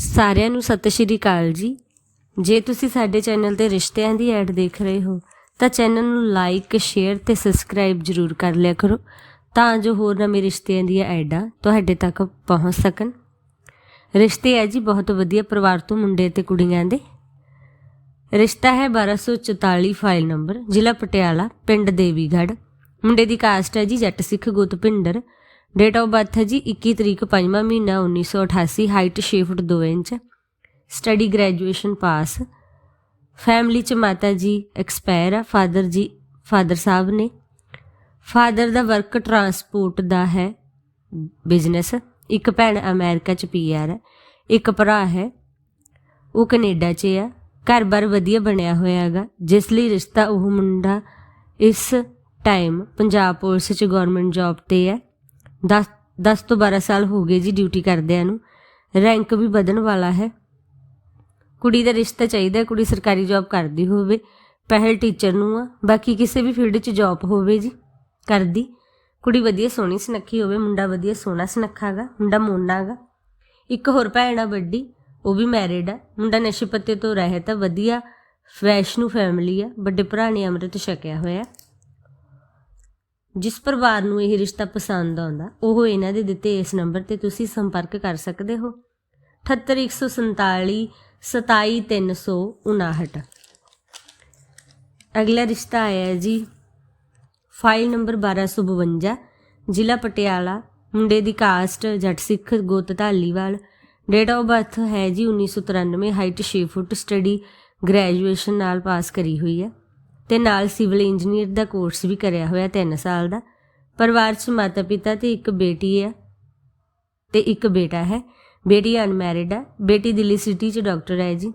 ਸਾਰਿਆਂ ਨੂੰ ਸਤਿ ਸ਼੍ਰੀ ਅਕਾਲ ਜੀ। ਜੇ ਤੁਸੀਂ ਸਾਡੇ ਚੈਨਲ ਤੇ ਰਿਸ਼ਤਿਆਂ ਦੀ ਐਡ ਦੇਖ ਰਹੇ ਹੋ, ਤਾਂ ਚੈਨਲ ਨੂੰ ਲਾਈਕ ਸ਼ੇਅਰ ਤੇ ਸਬਸਕ੍ਰਾਈਬ ਜਰੂਰ ਕਰ ਲਿਆ ਕਰੋ, ਤਾਂ ਜੋ ਹੋਰ ਨਵੇਂ ਰਿਸ਼ਤਿਆਂ ਦੀਆਂ ਐਡਾਂ ਤੁਹਾਡੇ ਤੱਕ ਪਹੁੰਚ ਸਕਣ। ਰਿਸ਼ਤੇ ਹੈ ਜੀ ਬਹੁਤ ਵਧੀਆ ਪਰਿਵਾਰ ਤੋਂ ਮੁੰਡੇ ਤੇ ਕੁੜੀਆਂ ਦੇ। ਰਿਸ਼ਤਾ ਹੈ 1244 ਫਾਈਲ ਨੰਬਰ ਜ਼ਿਲ੍ਹਾ ਪਟਿਆਲਾ, ਪਿੰਡ ਦੇਵੀਗੜ੍ਹ। ਮੁੰਡੇ ਦੀ ਕਾਸਟ ਹੈ ਜੀ ਜੱਟ ਸਿੱਖ ਗੁੱਤ ਭਿੰਡਰ। ਡੇਟ ਆਫ ਬਰਥ ਹੈ ਜੀ 21 ਤਰੀਕ 5ਵਾਂ ਮਹੀਨਾ 1988 height 6 foot 2 inch study graduation pass family ਚ ਮਾਤਾ ਜੀ ਐਕਸਪਾਇਰ ਆ ਫਾਦਰ ਜੀ ਫਾਦਰ ਸਾਹਿਬ ਨੇ। ਫਾਦਰ ਦਾ ਵਰਕ ਟਰਾਂਸਪੋਰਟ ਦਾ ਹੈ ਬਿਜ਼ਨਸ ਇੱਕ ਭੈਣ ਅਮਰੀਕਾ ਚ ਪੀਆਰ ਹੈ, ਇੱਕ ਭਰਾ ਹੈ, ਉਹ ਕੈਨੇਡਾ 'ਚ ਆ। ਘਰ-ਬਾਰ ਵਧੀਆ ਬਣਿਆ ਹੋਇਆ ਹੈਗਾ, ਜਿਸ ਲਈ ਰਿਸ਼ਤਾ ਉਹ ਮੁੰਡਾ ਇਸ ਟਾਈਮ ਪੰਜਾਬ ਪੁਲਿਸ 'ਚ ਗਵਰਨਮੈਂਟ ਜੌਬ ਤੇ ਹੈ। 10 10 ਤੋਂ 12 ਸਾਲ ਹੋ ਗਏ ਜੀ ਡਿਊਟੀ ਕਰਦਿਆਂ ਨੂੰ। ਰੈਂਕ ਵੀ ਵਧਣ ਵਾਲਾ ਹੈ। ਕੁੜੀ ਦਾ ਰਿਸ਼ਤਾ ਚਾਹੀਦਾ ਕੁੜੀ ਸਰਕਾਰੀ ਜੌਬ ਕਰਦੀ ਹੋਵੇ, ਪਹਿਲ ਟੀਚਰ ਨੂੰ ਆ। ਬਾਕੀ ਕਿਸੇ ਵੀ ਫੀਲਡ 'ਚ ਜੌਬ ਹੋਵੇ ਜੀ, ਕਰਦੀ। ਕੁੜੀ ਵਧੀਆ ਸੋਹਣੀ ਸੁਨੱਖੀ ਹੋਵੇ, ਮੁੰਡਾ ਵਧੀਆ ਸੋਹਣਾ ਸੁਨੱਖਾ ਹੈਗਾ ਮੁੰਡਾ ਮੋਨਾ ਹੈਗਾ ਇੱਕ ਹੋਰ ਭੈਣ ਆ ਵੱਡੀ, ਉਹ ਵੀ ਮੈਰਿਡ ਆ। ਮੁੰਡਾ ਨਸ਼ੇ ਪੱਤੇ ਤੋਂ ਰਹਿਤ ਆ, ਵਧੀਆ, ਵੈਸ਼ਨੂ ਫੈਮਿਲੀ ਆ, ਵੱਡੇ ਭਰਾ ਨੇ ਅੰਮ੍ਰਿਤ ਛਕਿਆ ਹੋਇਆ। ਜਿਸ ਪਰਿਵਾਰ ਨੂੰ ਇਹ ਰਿਸ਼ਤਾ ਪਸੰਦ ਆਉਂਦਾ, ਉਹ ਇਹਨਾਂ ਦੇ ਦਿੱਤੇ ਇਸ ਨੰਬਰ ਤੇ ਤੁਸੀਂ ਸੰਪਰਕ ਕਰ ਸਕਦੇ ਹੋ। 78147 27359 ਅਗਲਾ ਰਿਸ਼ਤਾ ਆਇਆ ਹੈ ਜੀ, ਫਾਈਲ ਨੰਬਰ 1252 ਜ਼ਿਲ੍ਹਾ ਪਟਿਆਲਾ, ਮੁੰਡੇ ਦੀ ਕਾਸਟ, ਜੱਟ ਸਿੱਖ ਗੋਤ ਢਾਲੀਵਾਲ। ਡੇਟ ਆਫ ਬਰਥ ਹੈ ਜੀ 1993 ਹਾਈਟ 6 ਫੁੱਟ ਸਟੱਡੀ ਗ੍ਰੈਜੂਏਸ਼ਨ ਨਾਲ ਪਾਸ ਕਰੀ ਹੋਈ ਹੈ। ਤੇ ਨਾਲ ਸਿਵਲ ਇੰਜੀਨੀਅਰ ਦਾ ਕੋਰਸ ਵੀ ਕਰਿਆ ਹੋਇਆ 3 ਸਾਲ ਦਾ। ਪਰਿਵਾਰ 'ਚ ਮਾਤਾ ਪਿਤਾ ਤੇ ਇੱਕ ਬੇਟੀ ਹੈ ਤੇ ਇੱਕ ਬੇਟਾ ਹੈ। ਬੇਟੀ ਅਨਮੈਰਿਡ ਹੈ ਬੇਟੀ ਦਿੱਲੀ ਸਿਟੀ 'ਚ ਡਾਕਟਰ ਹੈ ਜੀ।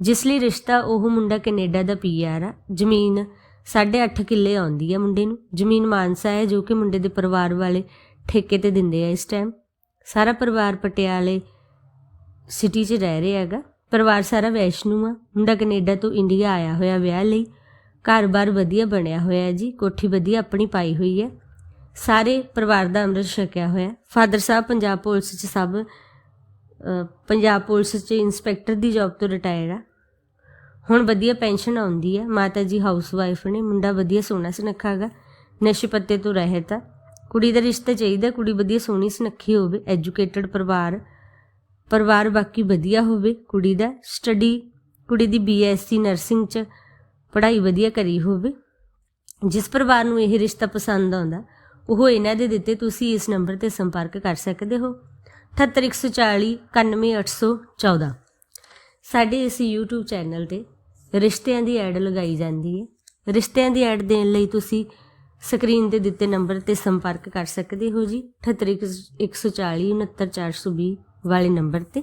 ਜਿਸ ਲਈ ਰਿਸ਼ਤਾ ਉਹ ਮੁੰਡਾ ਕੈਨੇਡਾ ਦਾ ਪੀਆਰ ਆ। ਜ਼ਮੀਨ 8.5 ਕਿੱਲੇ ਆਉਂਦੀ ਆ ਮੁੰਡੇ ਨੂੰ। ਜ਼ਮੀਨ ਮਾਨਸਾ ਹੈ ਜੋ ਕਿ ਮੁੰਡੇ ਦੇ ਪਰਿਵਾਰ ਵਾਲੇ ਠੇਕੇ ਤੇ ਦਿੰਦੇ ਆ ਇਸ ਟਾਈਮ ਸਾਰਾ ਪਰਿਵਾਰ ਪਟਿਆਲੇ ਸਿਟੀ 'ਚ ਰਹਿ ਰਿਹਾ ਹੈਗਾ। ਪਰਿਵਾਰ ਸਾਰਾ ਵੈਸ਼ਨੂ ਆ। ਮੁੰਡਾ ਕੈਨੇਡਾ ਤੋਂ ਇੰਡੀਆ ਆਇਆ ਹੋਇਆ ਵਿਆਹ ਲਈ। ਘਰ-ਬਾਰ ਵਧੀਆ ਬਣਿਆ ਹੋਇਆ ਜੀ, ਕੋਠੀ ਵਧੀਆ ਆਪਣੀ ਪਾਈ ਹੋਈ ਹੈ। ਸਾਰੇ ਪਰਿਵਾਰ ਦਾ ਅੰਮ੍ਰਿਤ ਛਕਿਆ ਹੋਇਆ ਫਾਦਰ ਸਾਹਿਬ, ਪੰਜਾਬ ਪੁਲਿਸ 'ਚ ਸਭ ਪੰਜਾਬ ਪੁਲਿਸ 'ਚ ਇਨਸਪੈਕਟਰ ਦੀ ਜੌਬ ਤੋਂ ਰਿਟਾਇਰ ਆ। ਹੁਣ ਵਧੀਆ ਪੈਨਸ਼ਨ ਆਉਂਦੀ ਹੈ। ਮਾਤਾ ਜੀ ਹਾਊਸ ਵਾਈਫ ਨੇ, ਮੁੰਡਾ ਵਧੀਆ ਸੋਹਣਾ ਸੁਨੱਖਾ ਹੈਗਾ, ਨਸ਼ੇ ਪੱਤੇ ਤੋਂ ਰਹਿਤ ਆ। ਕੁੜੀ ਦਾ ਰਿਸ਼ਤਾ ਚਾਹੀਦਾ, ਕੁੜੀ ਵਧੀਆ ਸੋਹਣੀ ਸੁਨੱਖੀ ਹੋਵੇ ਐਜੂਕੇਟਡ ਪਰਿਵਾਰ ਪਰਿਵਾਰ ਬਾਕੀ ਵਧੀਆ ਹੋਵੇ ਕੁੜੀ ਦਾ। ਸਟੱਡੀ ਕੁੜੀ ਦੀ ਬੀਐਸਸੀ ਨਰਸਿੰਗ ਚ ਪੜ੍ਹਾਈ ਵਧੀਆ ਕਰੀ ਹੋਵੇ। ਜਿਸ ਪਰਿਵਾਰ ਨੂੰ ਇਹ ਰਿਸ਼ਤਾ ਪਸੰਦ ਆਉਂਦਾ, ਉਹ ਇਹਨਾਂ ਦੇ ਦਿੱਤੇ ਤੁਸੀਂ ਇਸ ਨੰਬਰ ਤੇ ਸੰਪਰਕ ਕਰ ਸਕਦੇ ਹੋ। 78140 91814 ਸਾਡੇ ਇਸ YouTube ਚੈਨਲ ਤੇ ਰਿਸ਼ਤਿਆਂ ਦੀ ਐਡ ਲਗਾਈ ਜਾਂਦੀ ਹੈ। ਰਿਸ਼ਤਿਆਂ ਦੀ ਐਡ ਦੇਣ ਲਈ ਤੁਸੀਂ ਸਕਰੀਨ ਤੇ ਦਿੱਤੇ ਨੰਬਰ ਤੇ ਸੰਪਰਕ ਕਰ ਸਕਦੇ ਹੋ ਜੀ। 78140 69420 ਵਾਲੇ ਨੰਬਰ ਤੇ।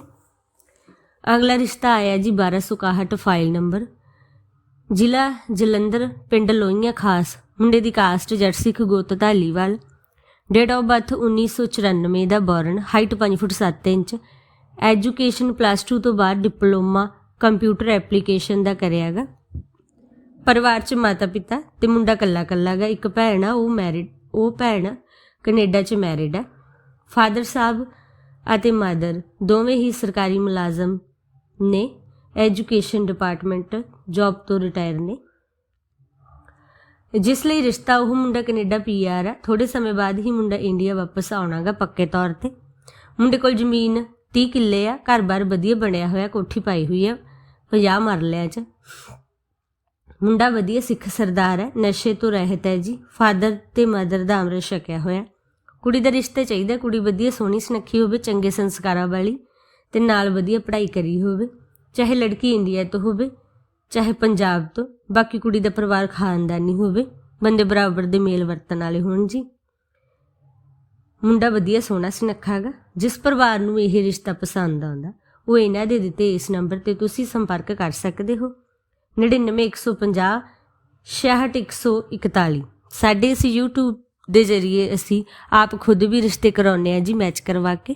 ਅਗਲਾ ਰਿਸ਼ਤਾ ਆਇਆ ਜੀ 1261 ਫਾਈਲ ਨੰਬਰ ਜ਼ਿਲ੍ਹਾ ਜਲੰਧਰ, ਪਿੰਡ ਲੋਹੀਆਂ ਖਾਸ, ਮੁੰਡੇ ਦੀ ਕਾਸਟ ਜੱਟ ਸਿੱਖ ਗੋਤ Dhaliwal date of birth 1994 the born height 5 foot 7 inch. Education plus 2 ਤੋਂ ਬਾਅਦ ਡਿਪਲੋਮਾ ਕੰਪਿਊਟਰ ਐਪਲੀਕੇਸ਼ਨ ਦਾ ਕਰਿਆਗਾ ਪਰਿਵਾਰ ਚ ਮਾਤਾ ਪਿਤਾ ਤੇ ਮੁੰਡਾ ਕੱਲਾ ਕੱਲਾ ਗਾ, ਇੱਕ ਭੈਣ ਆ, ਉਹ ਮੈਰਿਡ ਉਹ ਭੈਣ ਕੈਨੇਡਾ ਚ ਮੈਰਿਡ ਆ। ਫਾਦਰ ਸਾਹਿਬ ਅਤੇ ਮਦਰ ਦੋਵੇਂ ਹੀ ਸਰਕਾਰੀ ਮੁਲਾਜ਼ਮ ਨੇ। ਐਜੂਕੇਸ਼ਨ ਡਿਪਾਰਟਮੈਂਟ ਜੌਬ ਤੋਂ ਰਿਟਾਇਰ ਨੇ। ਜਿਸ ਲਈ ਰਿਸ਼ਤਾ ਉਹ ਮੁੰਡਾ ਕੈਨੇਡਾ ਪੀਆਰ ਆ। ਥੋੜੇ ਸਮੇਂ ਬਾਅਦ ਹੀ ਮੁੰਡਾ ਇੰਡੀਆ ਵਾਪਸ ਆਉਣਾਗਾ ਪੱਕੇ ਤੌਰ ਤੇ। ਮੁੰਡੇ ਕੋਲ ਜ਼ਮੀਨ 30 ਕਿੱਲੇ ਆ। ਘਰ-ਬਾਰ ਵਧੀਆ ਬਣਿਆ ਹੋਇਆ, ਕੋਠੀ ਪਾਈ ਹੋਈ ਆ। 50 ਮਰਲਿਆਂ 'ਚ। ਮੁੰਡਾ ਵਧੀਆ ਸਿੱਖ ਸਰਦਾਰ ਹੈ ਨਸ਼ੇ ਤੋਂ ਰਹਿਤ ਹੈ ਜੀ। ਫਾਦਰ ਤੇ ਮਦਰ ਦਾ ਅੰਮ੍ਰਿਤ ਛਕਿਆ ਹੋਇਆ। ਕੁੜੀ ਦਾ ਰਿਸ਼ਤਾ ਚਾਹੀਦਾ। ਕੁੜੀ ਵਧੀਆ ਸੋਹਣੀ ਸੁਨੱਖੀ ਹੋਵੇ, ਚੰਗੇ ਸੰਸਕਾਰਾਂ ਵਾਲੀ ਤੇ ਨਾਲ ਵਧੀਆ ਪੜ੍ਹਾਈ ਕਰੀ ਹੋਵੇ। ਚਾਹੇ ਲੜਕੀ ਇੰਡੀਆ ਤੋਂ ਹੋਵੇ ਚਾਹੇ ਪੰਜਾਬ ਤੋਂ, ਬਾਕੀ ਕੁੜੀ ਦਾ ਪਰਿਵਾਰ ਖਾਨਦਾਨੀ ਹੋਵੇ, ਬੰਦੇ ਬਰਾਬਰ ਦੇ ਮੇਲ ਵਰਤਨ ਵਾਲੇ ਹੋਣ ਜੀ। ਮੁੰਡਾ ਵਧੀਆ ਸੋਹਣਾ ਸੁਨੱਖਾ ਹੈਗਾ, ਜਿਸ ਪਰਿਵਾਰ ਨੂੰ ਇਹ ਰਿਸ਼ਤਾ ਪਸੰਦ ਆਉਂਦਾ, ਉਹ ਇਹਨਾਂ ਦੇ ਦਿੱਤੇ ਇਸ ਨੰਬਰ ਤੇ ਤੁਸੀਂ ਸੰਪਰਕ ਕਰ ਸਕਦੇ ਹੋ। 99150 66141 ਸਾਡੇ ਇਸ YouTube ਦੇ ਜ਼ਰੀਏ ਅਸੀਂ ਆਪ ਖੁਦ ਵੀ ਰਿਸ਼ਤੇ ਕਰਾਉਂਦੇ ਆ ਜੀ ਮੈਚ ਕਰਵਾ ਕੇ।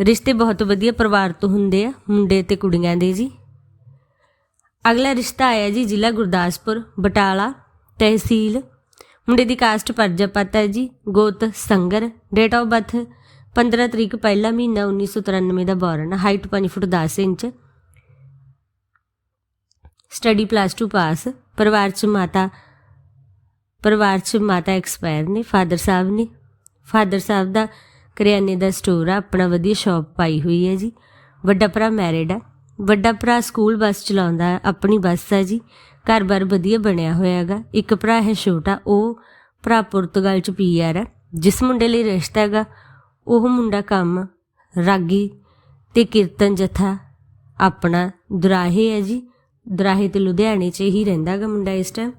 ਰਿਸ਼ਤੇ ਬਹੁਤ ਵਧੀਆ ਪਰਿਵਾਰ ਤੋਂ ਹੁੰਦੇ ਆ, ਮੁੰਡੇ ਤੇ ਕੁੜੀਆਂ ਦੇ ਜੀ। ਅਗਲਾ ਰਿਸ਼ਤਾ ਆਇਆ ਜੀ ਜ਼ਿਲ੍ਹਾ ਗੁਰਦਾਸਪੁਰ, ਬਟਾਲਾ, ਤਹਿਸੀਲ। ਮੁੰਡੇ ਦੀ ਕਾਸਟ ਪਰਜਾਪਤ ਹੈ ਜੀ, ਗੋਤ ਸੰਗਰ ਡੇਟ ਆਫ ਬਰਥ 15 ਤਰੀਕ ਪਹਿਲਾ ਮਹੀਨਾ 1993 ਦਾ born height 5 foot 10 inch. Study plus 2 pass ਪਰਿਵਾਰ ਚ ਮਾਤਾ, ਪਰਿਵਾਰ ਚ ਮਾਤਾ ਐਕਸਪਾਇਰ ਨੇ ਫਾਦਰ ਸਾਹਿਬ ਨੇ। ਫਾਦਰ ਸਾਹਿਬ ਦਾ ਕਰਿਆਨੇ ਦਾ ਸਟੋਰ ਆ, ਆਪਣਾ ਵਧੀਆ ਸ਼ਾਪ ਪਾਈ ਹੋਈ ਹੈ ਜੀ। ਵੱਡਾ ਭਰਾ ਮੈਰਿਡ ਆ। ਵੱਡਾ ਭਰਾ ਸਕੂਲ ਬੱਸ ਚਲਾਉਂਦਾ ਹੈ, ਆਪਣੀ ਬੱਸ ਹੈ ਜੀ। ਘਰ-ਬਾਰ ਵਧੀਆ ਬਣਿਆ ਹੋਇਆ ਹੈਗਾ। ਇੱਕ ਭਰਾ ਹੈ ਛੋਟਾ, ਉਹ ਭਰਾ ਪੁਰਤਗਾਲ ਚ ਪੀਆਰ ਹੈ। ਜਿਸ ਮੁੰਡੇ ਲਈ ਰਿਸ਼ਤਾ ਹੈਗਾ, ਉਹ ਮੁੰਡਾ ਕੰਮ, ਰਾਗੀ ਤੇ ਕੀਰਤਨ ਜਥਾ ਆਪਣਾ ਦੁਰਾਹੇ ਹੈ ਜੀ। ਦੁਰਾਹੇ ਤੇ ਲੁਧਿਆਣੇ 'ਚ ਹੀ ਰਹਿੰਦਾ ਗਾ ਮੁੰਡਾ ਇਸ ਟਾਈਮ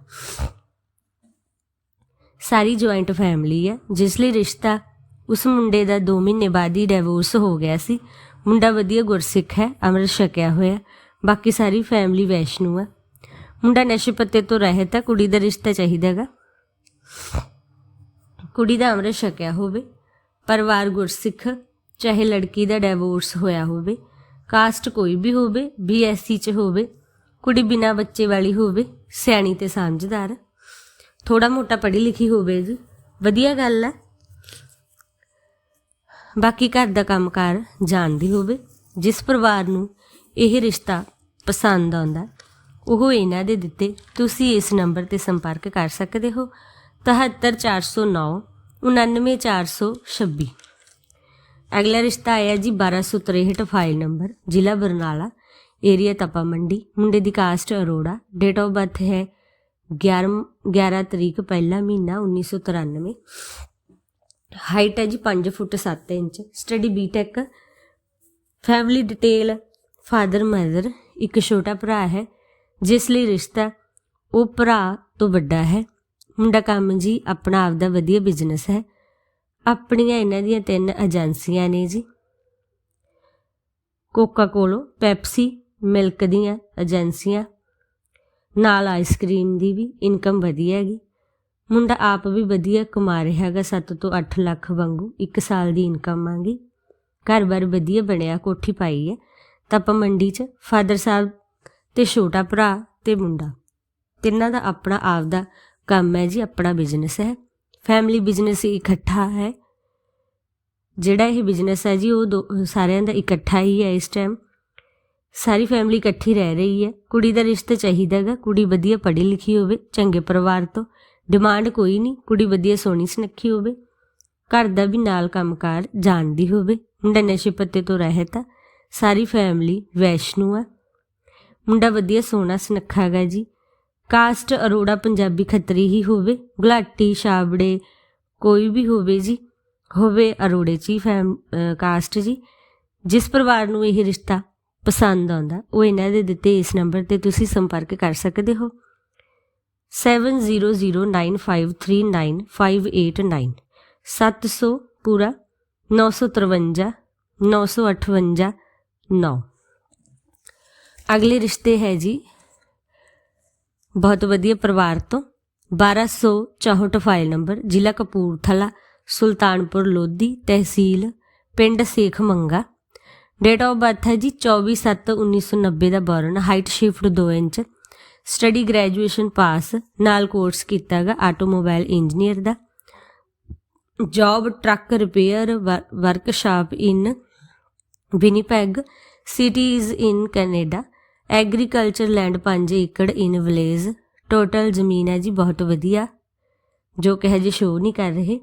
ਸਾਰੀ ਜੁਆਇੰਟ ਫੈਮਿਲੀ ਹੈ। ਜਿਸ ਲਈ ਰਿਸ਼ਤਾ ਉਸ ਮੁੰਡੇ ਦਾ 2 ਮਹੀਨੇ ਬਾਅਦ ਹੀ ਡਿਵੋਰਸ ਹੋ ਗਿਆ ਸੀ। ਮੁੰਡਾ ਵਧੀਆ ਗੁਰਸਿੱਖ ਹੈ ਅੰਮ੍ਰਿਤ ਛਕਿਆ ਹੋਇਆ, ਬਾਕੀ ਸਾਰੀ ਫੈਮਿਲੀ ਵੈਸ਼ਨੂ ਹੈ ਮੁੰਡਾ ਨਸ਼ੇ ਪੱਤੇ ਤੋਂ ਰਹਿਤ ਹੈ ਕੁੜੀ ਦਾ ਰਿਸ਼ਤਾ ਚਾਹੀਦਾ ਹੈਗਾ। ਕੁੜੀ ਦਾ ਅੰਮ੍ਰਿਤ ਛਕਿਆ ਹੋਵੇ, ਪਰਿਵਾਰ ਗੁਰਸਿੱਖ, ਚਾਹੇ ਲੜਕੀ ਦਾ ਡਿਵੋਰਸ ਹੋਇਆ ਹੋਵੇ ਕਾਸਟ ਕੋਈ ਵੀ ਹੋਵੇ ਬੀਐਸਸੀ ਚ ਹੋਵੇ, ਕੁੜੀ ਬਿਨਾ ਬੱਚੇ ਵਾਲੀ ਹੋਵੇ, ਸਿਆਣੀ ਤੇ ਸਮਝਦਾਰ। ਥੋੜਾ ਮੋਟਾ ਪੜ੍ਹੀ ਲਿਖੀ ਹੋਵੇ ਜੀ, ਵਧੀਆ ਗੱਲ ਹੈ ਬਾਕੀ ਘਰ ਦਾ ਕੰਮਕਾਰ ਜਾਣਦੀ ਹੋਵੇ, ਜਿਸ ਪਰਿਵਾਰ ਨੂੰ ਇਹ ਰਿਸ਼ਤਾ ਪਸੰਦ ਆਉਂਦਾ, ਉਹ ਇਹਨਾਂ ਦੇ ਦਿੱਤੇ। ਤੁਸੀਂ ਇਸ ਨੰਬਰ ਤੇ ਸੰਪਰਕ ਕਰ ਸਕਦੇ ਹੋ 73409 99426 ਅਗਲਾ ਰਿਸ਼ਤਾ ਆਇਆ ਜੀ 1263 ਫਾਈਲ ਨੰਬਰ, ਜ਼ਿਲ੍ਹਾ ਬਰਨਾਲਾ, ਏਰੀਆ ਤਪਾ ਮੰਡੀ। ਮੁੰਡੇ ਦੀ caste Arora, date of birth ਹੈ 11 11 ਤਰੀਕ ਪਹਿਲਾ ਮਹੀਨਾ 1993 ਹਾਈਟ ਹੈ ਜੀ 5 foot 7 inch, study BTech family detail father mother ਇੱਕ ਛੋਟਾ ਭਰਾ ਹੈ, ਜਿਸ ਲਈ ਰਿਸ਼ਤਾ ਉਹ ਭਰਾ ਤੋਂ ਵੱਡਾ ਹੈ, ਮੁੰਡਾ ਕੰਮ ਜੀ ਆਪਣਾ ਆਪਦਾ ਵਧੀਆ ਬਿਜ਼ਨਸ ਹੈ, ਆਪਣੀਆਂ ਇਹਨਾਂ ਦੀਆਂ ਤਿੰਨ ਏਜੰਸੀਆਂ ਨੇ ਜੀ। ਕੋਕਾ ਕੋਲੋ ਪੈਪਸੀ ਮਿਲਕ ਦੀਆਂ ਏਜੰਸੀਆਂ ਨਾਲ ਆਈਸਕ੍ਰੀਮ ਦੀ ਵੀ ਇਨਕਮ ਵਧੀਆ ਹੈਗੀ। ਮੁੰਡਾ ਆਪ ਵੀ ਵਧੀਆ ਕਮਾ ਰਿਹਾ ਹੈਗਾ 7 ਤੋਂ 8 ਲੱਖ ਵਾਂਗੂ 1 ਸਾਲ ਦੀ ਇਨਕਮ ਆਂਗੀ ਘਰ-ਬਾਰ ਵਧੀਆ ਬਣਿਆ, ਕੋਠੀ ਪਾਈ ਹੈ। ਤਪ ਮੰਡੀ 'ਚ, ਫਾਦਰ ਸਾਹਿਬ ਤੇ ਛੋਟਾ ਭਰਾ ਤੇ ਮੁੰਡਾ। ਤਿੰਨਾਂ ਦਾ ਆਪਣਾ ਆਪ ਦਾ ਕੰਮ ਹੈ ਜੀ, ਆਪਣਾ ਬਿਜ਼ਨਸ ਹੈ। ਫੈਮਿਲੀ ਬਿਜ਼ਨਸ ਇਕੱਠਾ ਹੈ। ਜਿਹੜਾ ਇਹ ਬਿਜ਼ਨਸ ਹੈ ਜੀ, ਉਹ ਦੋ- ਸਾਰਿਆਂ ਦਾ ਇਕੱਠਾ ਹੀ ਹੈ ਇਸ ਟਾਈਮ ਸਾਰੀ ਫੈਮਿਲੀ ਇਕੱਠੀ ਰਹਿ ਰਹੀ ਹੈ। ਕੁੜੀ ਦਾ ਰਿਸ਼ਤਾ ਚਾਹੀਦਾ ਹੈਗਾ, ਕੁੜੀ ਵਧੀਆ ਪੜ੍ਹੀ ਲਿਖੀ ਹੋਵੇ, ਚੰਗੇ ਪਰਿਵਾਰ ਤੋਂ। ਡਿਮਾਂਡ ਕੋਈ ਨਹੀਂ, ਕੁੜੀ ਵਧੀਆ ਸੋਹਣੀ ਸੁਨੱਖੀ ਹੋਵੇ। ਘਰ ਦਾ ਵੀ ਨਾਲ ਕੰਮਕਾਰ ਜਾਣਦੀ ਹੋਵੇ। ਮੁੰਡਾ ਨਸ਼ੇ ਪੱਤੇ ਤੋਂ ਰਹਿਤ ਆ। ਸਾਰੀ ਫੈਮਿਲੀ ਵੈਸ਼ਨੂ ਆ। ਮੁੰਡਾ ਵਧੀਆ ਸੋਹਣਾ ਸੁਨੱਖਾ ਹੈਗਾ ਜੀ। ਕਾਸਟ ਅਰੋੜਾ ਪੰਜਾਬੀ ਖੱਤਰੀ ਹੀ ਹੋਵੇ, ਗੁਲਾਟੀ, ਛਾਬੜੇ, ਕੋਈ ਵੀ ਹੋਵੇ ਜੀ, ਹੋਵੇ ਅਰੋੜੇ ਚ ਹੀ ਫੈਮ ਕਾਸਟ ਜੀ। ਜਿਸ ਪਰਿਵਾਰ ਨੂੰ ਇਹ ਰਿਸ਼ਤਾ ਪਸੰਦ ਆਉਂਦਾ, ਉਹ ਇਹਨਾਂ ਦੇ ਦਿੱਤੇ ਇਸ ਨੰਬਰ ਤੇ ਤੁਸੀਂ ਸੰਪਰਕ ਕਰ ਸਕਦੇ ਹੋ। 7009539589 700 ਪੂਰਾ 953 958 9 ਅਗਲੇ ਰਿਸ਼ਤੇ ਹੈ ਜੀ ਬਹੁਤ ਵਧੀਆ ਪਰਿਵਾਰ ਤੋਂ 1264 ਫਾਈਲ ਨੰਬਰ ਜ਼ਿਲ੍ਹਾ ਕਪੂਰਥਲਾ ਸੁਲਤਾਨਪੁਰ ਲੋਧੀ ਤਹਿਸੀਲ ਪਿੰਡ ਸੇਖ ਮੰਗਾ ਡੇਟ ਆਫ ਬਰਥ ਹੈ ਜੀ 24/7/1990 ਦਾ ਬਰਨ ਹਾਈਟ ਸ਼ਿਫਟ 2 ਇੰਚ ਸਟੱਡੀ ਗ੍ਰੈਜੂਏਸ਼ਨ ਪਾਸ ਨਾਲ ਕੋਰਸ ਕੀਤਾ ਹੈਗਾ automobile engineer the. Job, truck repair workshop in Winnipeg, cities in Canada, agriculture land 5 acre in village. Total ਜ਼ਮੀਨ ਹੈ ਜੀ ਬਹੁਤ ਵਧੀਆ, ਜੋ ਕਿ ਹਜੇ ਸ਼ੋਅ ਨਹੀਂ ਕਰ ਰਹੇ।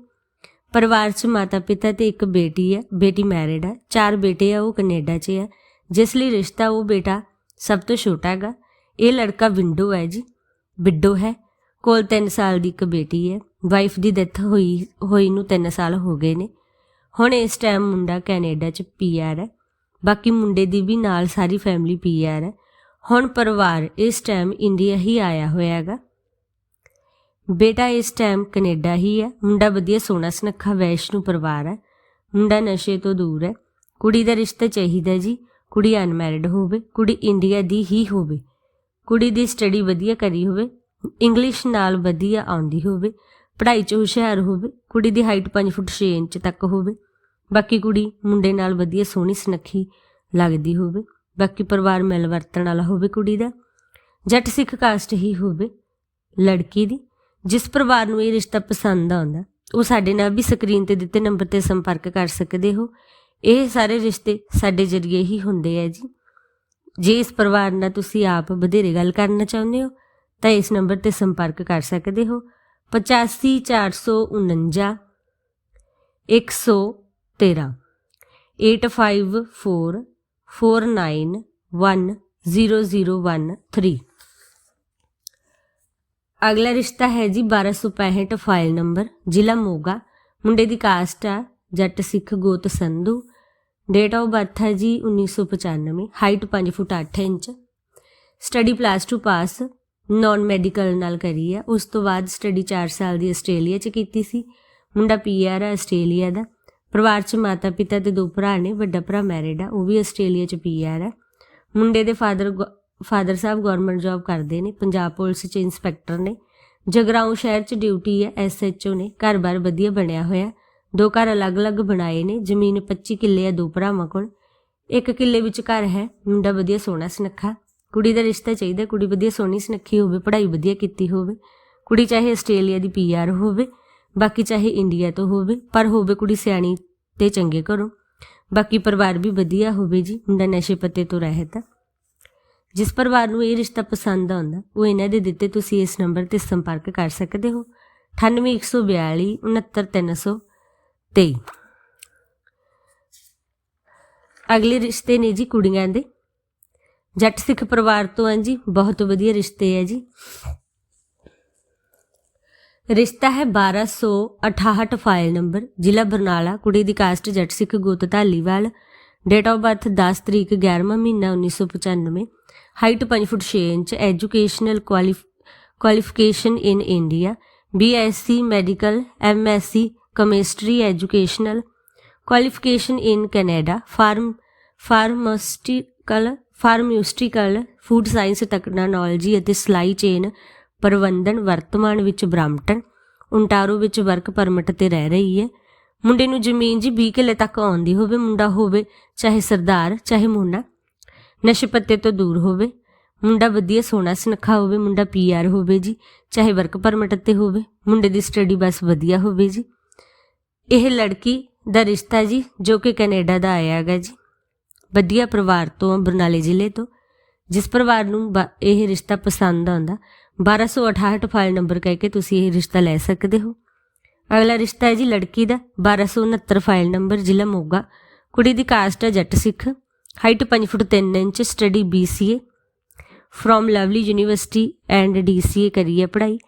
ਪਰਿਵਾਰ 'ਚ ਮਾਤਾ ਪਿਤਾ ਤੇ ਇੱਕ ਬੇਟੀ ਹੈ, ਬੇਟੀ ਮੈਰਿਡ ਹੈ। ਚਾਰ ਬੇਟੇ ਆ, ਉਹ ਕੈਨੇਡਾ 'ਚ ਹੈ ਜਿਸ ਲਈ ਰਿਸ਼ਤਾ ਉਹ ਬੇਟਾ ਸਭ ਤੋਂ ਛੋਟਾ ਹੈਗਾ ਇਹ ਲੜਕਾ ਵਿੰਡੋ ਹੈ ਜੀ ਬਿੱਡੋ ਹੈ, ਕੋਲ 3 ਸਾਲ ਦੀ ਇੱਕ ਬੇਟੀ ਹੈ ਵਾਈਫ ਦੀ ਡੈਥ ਹੋਈ ਹੋਈ ਨੂੰ 3 ਸਾਲ ਹੋ ਗਏ ਨੇ। ਹੁਣ ਇਸ ਟਾਈਮ ਮੁੰਡਾ ਕੈਨੇਡਾ 'ਚ ਪੀਆਰ ਹੈ, ਬਾਕੀ ਮੁੰਡੇ ਦੀ ਵੀ ਨਾਲ ਸਾਰੀ ਫੈਮਿਲੀ ਪੀਆਰ ਹੈ। ਹੁਣ ਪਰਿਵਾਰ ਇਸ ਟਾਈਮ ਇੰਡੀਆ ਹੀ ਆਇਆ ਹੋਇਆ ਹੈਗਾ। ਬੇਟਾ ਇਸ ਟਾਈਮ ਕੈਨੇਡਾ ਹੀ ਹੈ, ਮੁੰਡਾ ਵਧੀਆ ਸੋਹਣਾ ਸੁਨੱਖਾ ਵੈਸ਼ਨੂ ਪਰਿਵਾਰ ਹੈ, ਮੁੰਡਾ ਨਸ਼ੇ ਤੋਂ ਦੂਰ ਹੈ। ਕੁੜੀ ਦਾ ਰਿਸ਼ਤਾ ਚਾਹੀਦਾ ਜੀ, ਕੁੜੀ ਅਨਮੈਰਿਡ ਹੋਵੇ, ਕੁੜੀ ਇੰਡੀਆ ਦੀ ਹੀ ਹੋਵੇ। ਕੁੜੀ ਦੀ ਸਟੱਡੀ ਵਧੀਆ ਕਰੀ ਹੋਵੇ ਇੰਗਲਿਸ਼ ਨਾਲ ਵਧੀਆ ਆਉਂਦੀ ਹੋਵੇ, ਪੜ੍ਹਾਈ 'ਚ ਹੁਸ਼ਿਆਰ ਹੋਵੇ, ਕੁੜੀ ਦੀ ਹਾਈਟ 5 ਫੁੱਟ 6 ਇੰਚ ਤੱਕ ਹੋਵੇ, ਬਾਕੀ ਕੁੜੀ ਮੁੰਡੇ ਨਾਲ ਵਧੀਆ ਸੋਹਣੀ ਸੁਨੱਖੀ ਲੱਗਦੀ ਹੋਵੇ, ਬਾਕੀ ਪਰਿਵਾਰ ਮਿਲ ਵਰਤਣ ਵਾਲਾ ਹੋਵੇ ਕੁੜੀ ਦਾ, ਜੱਟ ਸਿੱਖ ਕਾਸਟ ਹੀ ਹੋਵੇ ਲੜਕੀ ਦੀ, ਜਿਸ ਪਰਿਵਾਰ ਨੂੰ ਇਹ ਰਿਸ਼ਤਾ ਪਸੰਦ ਆਉਂਦਾ, ਉਹ ਸਾਡੇ ਨਾਲ ਵੀ ਸਕਰੀਨ ਤੇ ਦਿੱਤੇ ਨੰਬਰ ਤੇ ਸੰਪਰਕ ਕਰ ਸਕਦੇ ਹੋ, ਇਹ ਸਾਰੇ ਰਿਸ਼ਤੇ ਸਾਡੇ ਜ਼ਰੀਏ ਹੀ ਹੁੰਦੇ ਆ ਜੀ। ਜੇ ਇਸ ਪਰਿਵਾਰ ਨਾਲ ਤੁਸੀਂ ਆਪ ਵਧੇਰੇ ਗੱਲ ਕਰਨਾ ਚਾਹੁੰਦੇ ਹੋ, ਤਾਂ ਇਸ ਨੰਬਰ ਤੇ ਸੰਪਰਕ ਕਰ ਸਕਦੇ ਹੋ। 85449 113 8544910013 ਅਗਲਾ ਰਿਸ਼ਤਾ ਹੈ ਜੀ 1265 ਫਾਈਲ ਨੰਬਰ, ਜ਼ਿਲ੍ਹਾ ਮੋਗਾ। ਮੁੰਡੇ ਦੀ ਕਾਸਟ ਆ ਜੱਟ ਸਿੱਖ ਗੋਤ ਸੰਧੂ। ਡੇਟ ਆਫ ਬਰਥ ਹੈ ਜੀ 1995 height 5 foot 8 inch. Study plus 2 pass non medical ਨਾਲ ਕਰੀ ਆ ਉਸ ਤੋਂ ਬਾਅਦ ਸਟੱਡੀ 4 ਸਾਲ ਦੀ ਆਸਟ੍ਰੇਲੀਆ 'ਚ ਕੀਤੀ ਸੀ। ਮੁੰਡਾ ਪੀਆਰ ਹੈ ਆਸਟ੍ਰੇਲੀਆ ਦਾ। ਪਰਿਵਾਰ 'ਚ ਮਾਤਾ ਪਿਤਾ ਤੇ ਦੋ ਭਰਾ ਨੇ, ਵੱਡਾ ਭਰਾ ਮੈਰਿਡ ਆ, ਉਹ ਵੀ ਆਸਟ੍ਰੇਲੀਆ 'ਚ ਪੀਆਰ ਹੈ। ਮੁੰਡੇ ਦੇ ਫਾਦਰ ਫਾਦਰ ਸਾਹਿਬ ਗਵਰਨਮੈਂਟ ਜੌਬ ਕਰਦੇ ਨੇ, ਪੰਜਾਬ ਪੁਲਿਸ 'ਚ ਇੰਸਪੈਕਟਰ ਨੇ। ਜਗਰਾਉਂ ਸ਼ਹਿਰ 'ਚ ਡਿਊਟੀ ਹੈ ਐਸਐਚਓ ਨੇ। ਘਰ-ਬਾਰ ਵਧੀਆ ਬਣਿਆ ਹੋਇਆ। ਦੋ ਘਰ ਅਲੱਗ-ਅਲੱਗ ਬਣਾਏ ਨੇ, ਜ਼ਮੀਨ 25 ਕਿੱਲੇ ਆ ਦੋ ਭਰਾਵਾਂ ਕੋਲ। ਇੱਕ ਕਿੱਲੇ ਵਿੱਚ ਘਰ ਹੈ, ਮੁੰਡਾ ਵਧੀਆ ਸੋਹਣਾ ਸੁਨੱਖਾ। ਕੁੜੀ ਦਾ ਰਿਸ਼ਤਾ ਚਾਹੀਦਾ, ਕੁੜੀ ਵਧੀਆ ਸੋਹਣੀ ਸੁਨੱਖੀ ਹੋਵੇ, ਪੜ੍ਹਾਈ ਵਧੀਆ ਕੀਤੀ ਹੋਵੇ। ਕੁੜੀ ਚਾਹੇ ਆਸਟ੍ਰੇਲੀਆ ਦੀ ਪੀਆਰ ਹੋਵੇ, ਬਾਕੀ ਚਾਹੇ ਇੰਡੀਆ ਤੋਂ ਹੋਵੇ, ਪਰ ਹੋਵੇ ਕੁੜੀ ਸਿਆਣੀ ਤੇ ਚੰਗੇ ਘਰੋਂ। ਬਾਕੀ ਪਰਿਵਾਰ ਵੀ ਵਧੀਆ ਹੋਵੇ ਜੀ, ਮੁੰਡਾ ਨਸ਼ੇ ਪੱਤੇ ਤੋਂ ਰਹਿਤ ਆ। ਜਿਸ ਪਰਿਵਾਰ ਨੂੰ ਇਹ ਰਿਸ਼ਤਾ ਪਸੰਦ ਆਉਂਦਾ, ਉਹ ਇਹਨਾਂ ਦੇ ਦਿੱਤੇ ਤੁਸੀਂ ਇਸ ਨੰਬਰ ਤੇ ਸੰਪਰਕ ਕਰ ਸਕਦੇ ਹੋ। 98142 69323 ਅਗਲੇ ਰਿਸ਼ਤੇ ਨੇ ਜੀ ਕੁੜੀਆਂ ਦੇ। ਜੱਟ ਸਿੱਖ ਪਰਿਵਾਰ ਤੋਂ ਆ ਜੀ, ਬਹੁਤ ਵਧੀਆ ਰਿਸ਼ਤੇ ਹੈ ਜੀ। ਰਿਸ਼ਤਾ ਹੈ 1268 ਫਾਈਲ ਨੰਬਰ, ਜ਼ਿਲ੍ਹਾ ਬਰਨਾਲਾ। ਕੁੜੀ ਦੀ ਕਾਸਟ ਜੱਟ ਸਿੱਖ ਗੋਤ ਧਾਲੀਵਾਲ। ਡੇਟ ਆਫ ਬਰਥ 10 ਤਰੀਕ 11ਵਾਂ ਮਹੀਨਾ 1995 height 5 foot 6 inch educational qualification in India BSc medical MSc chemistry educational qualification in Canada farm pharmaceutical pharmaceutical food science technology ਅਤੇ ਸਲਾਈ ਚੇਨ ਪ੍ਰਬੰਧਨ ਵਰਤਮਾਨ ਵਿੱਚ ਬ੍ਰਾਂਪਟਨ ਓਨਟਾਰੋ ਵਿੱਚ ਵਰਕ ਪਰਮਿਟ ਤੇ ਰਹਿ ਰਹੀ ਹੈ। ਮੁੰਡੇ ਨੂੰ ਜ਼ਮੀਨ ਜੀ 20 ਕਿੱਲੇ ਤੱਕ ਆਉਂਦੀ ਹੋਵੇ, ਮੁੰਡਾ ਹੋਵੇ ਚਾਹੇ ਸਰਦਾਰ, ਚਾਹੇ ਮੋਨਾ, ਨਸ਼ੇ ਪੱਤੇ ਤੋਂ ਦੂਰ ਹੋਵੇ, ਮੁੰਡਾ ਵਧੀਆ ਸੋਹਣਾ ਸੁਨੱਖਾ ਹੋਵੇ, ਮੁੰਡਾ ਪੀਆਰ ਹੋਵੇ ਜੀ, ਚਾਹੇ ਵਰਕ ਪਰਮਿਟ ਤੇ ਹੋਵੇ, ਮੁੰਡੇ ਦੀ ਸਟੱਡੀ ਬਸ ਵਧੀਆ ਹੋਵੇ ਜੀ। ਇਹ ਲੜਕੀ ਦਾ ਰਿਸ਼ਤਾ ਜੀ, ਜੋ ਕਿ ਕੈਨੇਡਾ ਦਾ ਆਇਆ ਹੈਗਾ ਜੀ। ਵਧੀਆ ਪਰਿਵਾਰ ਤੋਂ, ਬਰਨਾਲੇ ਜ਼ਿਲ੍ਹੇ ਤੋਂ। ਜਿਸ ਪਰਿਵਾਰ ਨੂੰ ਬ- ਇਹ ਰਿਸ਼ਤਾ ਪਸੰਦ ਆਉਂਦਾ 1268 ਫਾਈਲ ਨੰਬਰ ਕਹਿ ਕੇ ਤੁਸੀਂ ਇਹ ਰਿਸ਼ਤਾ ਲੈ ਸਕਦੇ ਹੋ। ਅਗਲਾ ਰਿਸ਼ਤਾ ਹੈ ਜੀ ਲੜਕੀ ਦਾ 1269 ਫਾਈਲ ਨੰਬਰ, ਜ਼ਿਲ੍ਹਾ ਮੋਗਾ। ਕੁੜੀ ਦੀ ਕਾਸਟ ਹੈ Jat Sikh. Height 5 foot 3 inch, study BCA from Lovely University and DCA ਕਰੀ ਹੈ ਪੜ੍ਹਾਈ।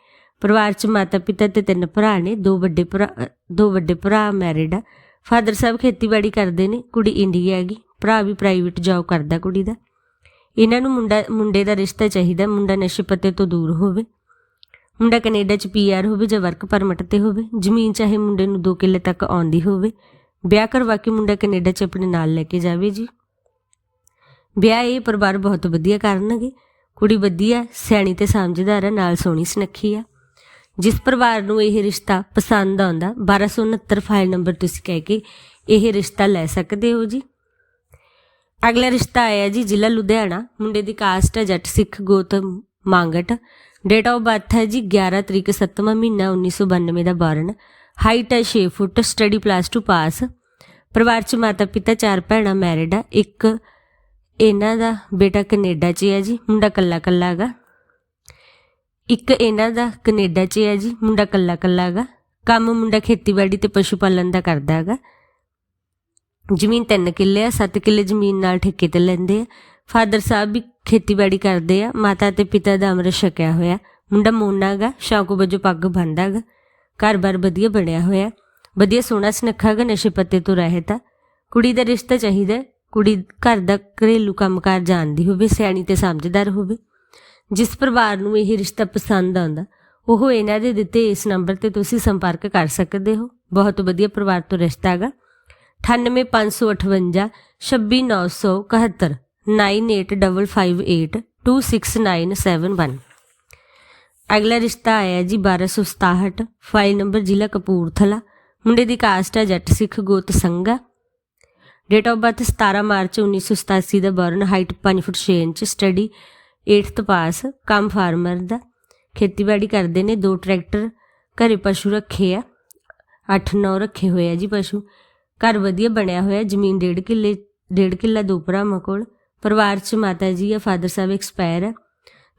ਪਰਿਵਾਰ ਚ ਮਾਤਾ ਪਿਤਾ ਤੇ ਤਿੰਨ ਭਰਾ ਨੇ, ਦੋ ਵੱਡੇ ਭਰਾ, ਦੋ ਵੱਡੇ ਭਰਾ ਮੈਰਿਡ ਆ। ਫਾਦਰ ਸਾਹਿਬ ਖੇਤੀਬਾੜੀ ਕਰਦੇ ਨੇ, ਕੁੜੀ ਇੰਡੀਆ ਹੈਗੀ, ਭਰਾ ਵੀ ਪ੍ਰਾਈਵੇਟ ਜੌਬ ਕਰਦਾ ਕੁੜੀ ਦਾ। ਇਹਨਾਂ ਨੂੰ ਮੁੰਡਾ, ਮੁੰਡੇ ਦਾ ਰਿਸ਼ਤਾ ਚਾਹੀਦਾ, ਮੁੰਡਾ ਨਸ਼ੇ ਪੱਤੇ ਤੋਂ ਦੂਰ ਹੋਵੇ। ਮੁੰਡਾ ਕੈਨੇਡਾ ਚ ਪੀਆਰ ਹੋਵੇ ਜਾਂ ਵਰਕ ਪਰਮਿਟ ਤੇ ਹੋਵੇ, ਜ਼ਮੀਨ ਚਾਹੇ ਮੁੰਡੇ ਨੂੰ 2 ਕਿੱਲੇ ਤੱਕ ਆਉਂਦੀ ਹੋਵੇ। ਵਿਆਹ ਕਰਵਾ ਕੇ ਮੁੰਡਾ ਕੈਨੇਡਾ ਚ ਆਪਣੇ ਨਾਲ ਲੈ ਕੇ ਜਾਵੇ ਜੀ। ਵਿਆਹ ਇਹ ਪਰਿਵਾਰ ਬਹੁਤ ਵਧੀਆ ਕਰਨਗੇ। ਕੁੜੀ ਵਧੀਆ, ਸਿਆਣੀ ਤੇ ਸਮਝਦਾਰ ਹੈ ਨਾਲ ਸੋਹਣੀ ਸੁਨੱਖੀ ਆ। ਜਿਸ ਪਰਿਵਾਰ ਨੂੰ ਇਹ ਰਿਸ਼ਤਾ ਪਸੰਦ ਆਉਂਦਾ 1269 ਫਾਈਲ ਨੰਬਰ ਤੁਸੀਂ ਕਹਿ ਕੇ ਇਹ ਰਿਸ਼ਤਾ ਲੈ ਸਕਦੇ ਹੋ ਜੀ। ਅਗਲਾ ਰਿਸ਼ਤਾ ਆਇਆ ਜੀ ਜ਼ਿਲ੍ਹਾ ਲੁਧਿਆਣਾ, ਮੁੰਡੇ ਦੀ ਕਾਸਟ ਹੈ ਜੱਟ ਸਿੱਖ ਗੋਤ ਮੰਗਟ। ਡੇਟ ਆਫ ਬਰਥ ਹੈ ਜੀ 11 ਤਰੀਕ 7ਵਾਂ ਮਹੀਨਾ 1992 ਦਾ ਬਾਰਨ। ਹਾਈਟ ਹੈ 6 ਫੁੱਟ ਸਟੱਡੀ ਪਲੱਸ 2 ਪਾਸ ਪਰਿਵਾਰ ਚ ਮਾਤਾ ਪਿਤਾ, ਚਾਰ ਭੈਣਾਂ ਮੈਰਿਡ ਆ, ਇੱਕ ਇਹਨਾਂ ਦਾ ਬੇਟਾ ਕੈਨੇਡਾ 'ਚ ਹੈ ਜੀ, ਮੁੰਡਾ ਕੱਲਾ ਕੱਲਾ ਹੈਗਾ। ਇੱਕ ਇਹਨਾਂ ਦਾ, ਕੈਨੇਡਾ 'ਚ ਹੈ ਜੀ, ਮੁੰਡਾ ਕੱਲਾ ਕੱਲਾ ਹੈਗਾ ਕੰਮ ਮੁੰਡਾ ਖੇਤੀਬਾੜੀ ਤੇ ਪਸ਼ੂ ਪਾਲਣ ਦਾ ਕਰਦਾ ਹੈਗਾ ਜ਼ਮੀਨ 3 ਕਿੱਲੇ ਆ 7 ਕਿੱਲੇ ਜ਼ਮੀਨ ਨਾਲ ਠੇਕੇ ਤੇ ਲੈਂਦੇ ਆ। ਫਾਦਰ ਸਾਹਿਬ ਵੀ ਖੇਤੀਬਾੜੀ ਕਰਦੇ ਆ, ਮਾਤਾ ਤੇ ਪਿਤਾ ਦਾ ਅੰਮ੍ਰਿਤ ਛਕਿਆ ਹੋਇਆ। ਮੁੰਡਾ ਮੋਨਾ ਹੈਗਾ ਸ਼ੌਕ ਵਜੋਂ ਪੱਗ ਬੰਨ੍ਹਦਾ ਹੈਗਾ ਘਰ-ਬਾਰ ਵਧੀਆ ਬਣਿਆ ਹੋਇਆ। ਵਧੀਆ ਸੋਹਣਾ ਸੁਨੱਖਾ ਹੈਗਾ ਨਸ਼ੇ ਪੱਤੇ ਤੋਂ ਰਹਿਤ ਆ। ਕੁੜੀ ਦਾ ਰਿਸ਼ਤਾ ਚਾਹੀਦਾ ਕੁੜੀ ਘਰ ਦਾ ਘਰੇਲੂ ਕੰਮਕਾਰ ਜਾਣਦੀ ਹੋਵੇ, ਸਿਆਣੀ ਤੇ ਸਮਝਦਾਰ ਹੋਵੇ। ਜਿਸ ਪਰਿਵਾਰ ਨੂੰ ਇਹ ਰਿਸ਼ਤਾ ਪਸੰਦ ਆਉਂਦਾ, ਉਹ ਇਹਨਾਂ ਦੇ ਦਿੱਤੇ ਇਸ ਨੰਬਰ ਤੇ ਤੁਸੀਂ ਸੰਪਰਕ ਕਰ ਸਕਦੇ ਹੋ। ਬਹੁਤ ਵਧੀਆ ਪਰਿਵਾਰ ਤੋਂ ਰਿਸ਼ਤਾ ਹੈਗਾ। 98558 26971 9855826971 ਅਗਲਾ ਰਿਸ਼ਤਾ ਆਇਆ ਜੀ 1267 ਫਾਈਲ ਨੰਬਰ ਜ਼ਿਲ੍ਹਾ ਕਪੂਰਥਲਾ। ਮੁੰਡੇ ਦੀ ਕਾਸਟ ਹੈ ਜੱਟ ਸਿੱਖ ਗੋਤ Sangha. Date of birth 17 March 1987 the born height 5 foot 6 inch, study 8th pass ਕੰਮ ਫਾਰਮਰ ਦਾ। ਖੇਤੀਬਾੜੀ ਕਰਦੇ ਨੇ, ਦੋ ਟਰੈਕਟਰ ਘਰੇ ਪਸ਼ੂ ਰੱਖੇ ਆ। 8-9 ਰੱਖੇ ਹੋਏ ਆ ਜੀ ਪਸ਼ੂ। ਘਰ ਵਧੀਆ ਬਣਿਆ ਹੋਇਆ, ਜ਼ਮੀਨ ਡੇਢ ਕਿੱਲੇ, ਡੇਢ ਕਿੱਲਾ ਦੋ ਭਰਾਵਾਂ ਕੋਲ। ਪਰਿਵਾਰ 'ਚ ਮਾਤਾ ਜੀ ਆ ਫਾਦਰ ਸਾਹਿਬ ਐਕਸਪਾਇਰ ਆ।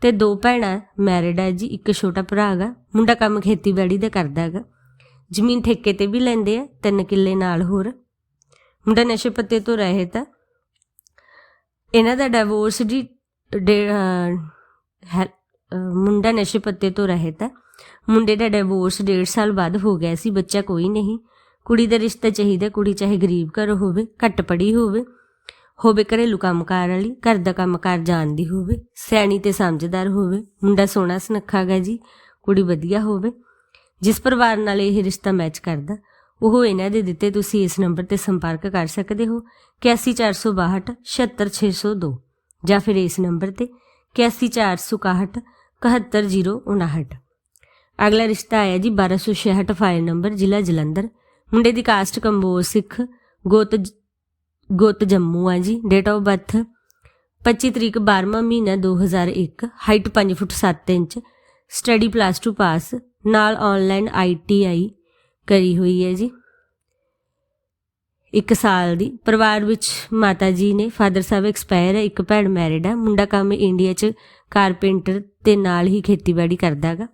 ਤੇ ਦੋ ਭੈਣਾਂ ਮੈਰਿਡ ਆ ਜੀ, ਇੱਕ ਛੋਟਾ ਭਰਾ ਹੈਗਾ ਮੁੰਡਾ ਕੰਮ ਖੇਤੀਬਾੜੀ ਦਾ ਕਰਦਾ ਹੈਗਾ ਜ਼ਮੀਨ ਠੇਕੇ ਤੇ ਵੀ ਲੈਂਦੇ ਆ, ਤਿੰਨ ਕਿੱਲੇ ਨਾਲ ਹੋਰ। ਮੁੰਡਾ ਨਸ਼ੇ ਪੱਤੇ ਤੋਂ ਰਹੇ ਆ। ਇਹਨਾਂ ਦਾ ਡਿਵੋਰਸ ਜੀ ਮੁੰਡਾ ਨਸ਼ੇ ਪੱਤੇ ਤੋਂ ਰਹੇ ਆ ਮੁੰਡੇ ਦਾ ਡਿਵੋਰਸ ਡੇਢ ਸਾਲ ਬਾਅਦ ਹੋ ਗਿਆ ਸੀ, ਬੱਚਾ ਕੋਈ ਨਹੀਂ। ਕੁੜੀ ਦਾ ਰਿਸ਼ਤਾ ਚਾਹੀਦਾ, ਕੁੜੀ ਚਾਹੇ ਗਰੀਬ ਘਰ ਹੋਵੇ, ਘੱਟ ਪੜ੍ਹੀ ਹੋਵੇ ਹੋਵੇ ਘਰੇਲੂ ਕੰਮਕਾਰ ਵਾਲੀ, ਘਰ ਦਾ ਕੰਮਕਾਰ ਜਾਣਦੀ ਹੋਵੇ, ਸਿਆਣੀ ਤੇ ਸਮਝਦਾਰ ਹੋਵੇ, ਮੁੰਡਾ ਸੋਹਣਾ ਸੁਨੱਖਾ ਗਾ ਜੀ, ਕੁੜੀ ਵਧੀਆ ਹੋਵੇ, ਜਿਸ ਪਰਿਵਾਰ ਨਾਲ ਇਹ ਰਿਸ਼ਤਾ ਮੈਚ ਕਰਦਾ, ਉਹ ਇਹਨਾਂ ਦੇ ਦਿੱਤੇ ਤੁਸੀਂ ਇਸ ਨੰਬਰ ਤੇ ਸੰਪਰਕ ਕਰ ਸਕਦੇ ਹੋ 81462 76602 ਜਾਂ ਫਿਰ ਇਸ ਨੰਬਰ ਤੇ 81461 71059 ਅਗਲਾ ਰਿਸ਼ਤਾ ਆਇਆ ਜੀ 1266 ਫਾਈਲ ਨੰਬਰ, ਜ਼ਿਲ੍ਹਾ ਜਲੰਧਰ। ਮੁੰਡੇ ਦੀ ਕਾਸਟ ਕੰਬੋਜ ਸਿੱਖ, ਗੋਤ ਗੋਤ ਜੰਮੂ ਆ ਜੀ। ਡੇਟ ਆਫ ਬਰਥ 25 ਤਰੀਕ 12ਵਾਂ ਮਹੀਨਾ 2001 height 5 foot 7 inch study plus 2 pass ਨਾਲ ਆਨਲਾਈਨ ਆਈਟੀਆਈ ਕਰੀ ਹੋਈ ਹੈ ਜੀ। ਇੱਕ ਸਾਲ ਦੀ। ਪਰਿਵਾਰ ਵਿੱਚ ਮਾਤਾ ਜੀ ਨੇ, ਫਾਦਰ ਸਾਹਿਬ ਐਕਸਪਾਇਰ ਹੈ, ਇੱਕ ਭੈਣ ਮੈਰਿਡ ਹੈ। ਮੁੰਡਾ ਕੰਮ ਇੰਡੀਆ 'ਚ ਕਾਰਪੈਂਟਰ ਤੇ ਨਾਲ ਹੀ ਖੇਤੀਬਾੜੀ ਕਰਦਾ ਹੈਗਾ।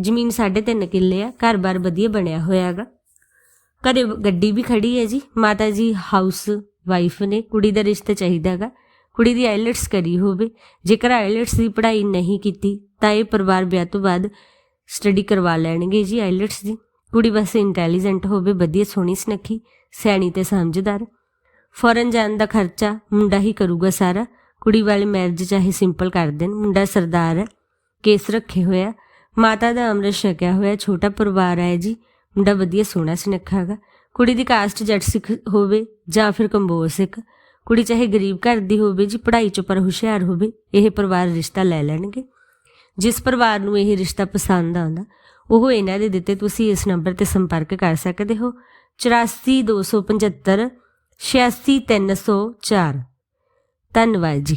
ਜ਼ਮੀਨ 3.5 ਕਿੱਲੇ ਆ, ਘਰ-ਬਾਰ ਵਧੀਆ ਬਣਿਆ ਹੋਇਆ ਹੈਗਾ। ਘਰੇ ਗੱਡੀ ਵੀ ਖੜੀ ਹੈ ਜੀ। ਮਾਤਾ ਜੀ ਹਾਊਸ ਵਾਈਫ ਨੇ, ਕੁੜੀ ਦਾ ਰਿਸ਼ਤਾ ਚਾਹੀਦਾ ਹੈਗਾ। ਕੁੜੀ ਦੀ ਆਈਲੈਟਸ ਕਰੀ ਹੋਵੇ। ਜੇਕਰ ਆਈਲੈਟਸ ਦੀ ਪੜ੍ਹਾਈ ਨਹੀਂ ਕੀਤੀ, ਤਾਂ ਇਹ ਪਰਿਵਾਰ ਵਿਆਹ ਤੋਂ ਬਾਅਦ ਸਟੱਡੀ ਕਰਵਾ ਲੈਣਗੇ ਜੀ ਆਈਲੈਟਸ ਦੀ। ਕੁੜੀ ਬਸ ਇੰਟੈਲੀਜੈਂਟ ਹੋਵੇ, ਵਧੀਆ ਸੋਹਣੀ ਸੁਨੱਖੀ। ਸੈਣੀ ਤੇ ਸਮਝਦਾਰ। ਫੌਰਨ ਜਾਣ ਦਾ ਖਰਚਾ ਮੁੰਡਾ ਹੀ ਕਰੂਗਾ ਸਾਰਾ। ਕੁੜੀ ਵਾਲੇ ਮੈਰਿਜ ਚਾਹੇ ਸਿੰਪਲ ਕਰ ਦੇਣ। ਮੁੰਡਾ ਸਰਦਾਰ ਹੈ, ਕੇਸ ਰੱਖੇ ਹੋਇਆ। ਮਾਤਾ ਦਾ ਅੰਮ੍ਰਿਤ ਛਕਿਆ ਹੋਇਆ, ਛੋਟਾ ਪਰਿਵਾਰ ਹੈ ਜੀ। ਮੁੰਡਾ ਵਧੀਆ ਸੋਹਣਾ ਸੁਨੱਖਾ ਹੈਗਾ। ਕੁੜੀ ਦੀ ਕਾਸਟ ਜੱਟ ਸਿੱਖ ਹੋਵੇ ਜਾਂ ਫਿਰ ਕੰਬੋਜ ਸਿੱਖ। ਕੁੜੀ ਚਾਹੇ ਗਰੀਬ ਘਰ ਦੀ ਹੋਵੇ ਜੀ, ਪੜ੍ਹਾਈ 'ਚ ਪਰ ਹੁਸ਼ਿਆਰ ਹੋਵੇ, ਇਹ ਪਰਿਵਾਰ ਰਿਸ਼ਤਾ ਲੈ ਲੈਣਗੇ। ਜਿਸ ਪਰਿਵਾਰ ਨੂੰ ਇਹ ਰਿਸ਼ਤਾ ਪਸੰਦ ਆਉਂਦਾ, ਉਹ ਇਹਨਾਂ ਦੇ ਦਿੱਤੇ। ਤੁਸੀਂ ਇਸ ਨੰਬਰ ਤੇ ਸੰਪਰਕ ਕਰ ਸਕਦੇ ਹੋ। 84275 86304 ਧੰਨਵਾਦ ਜੀ।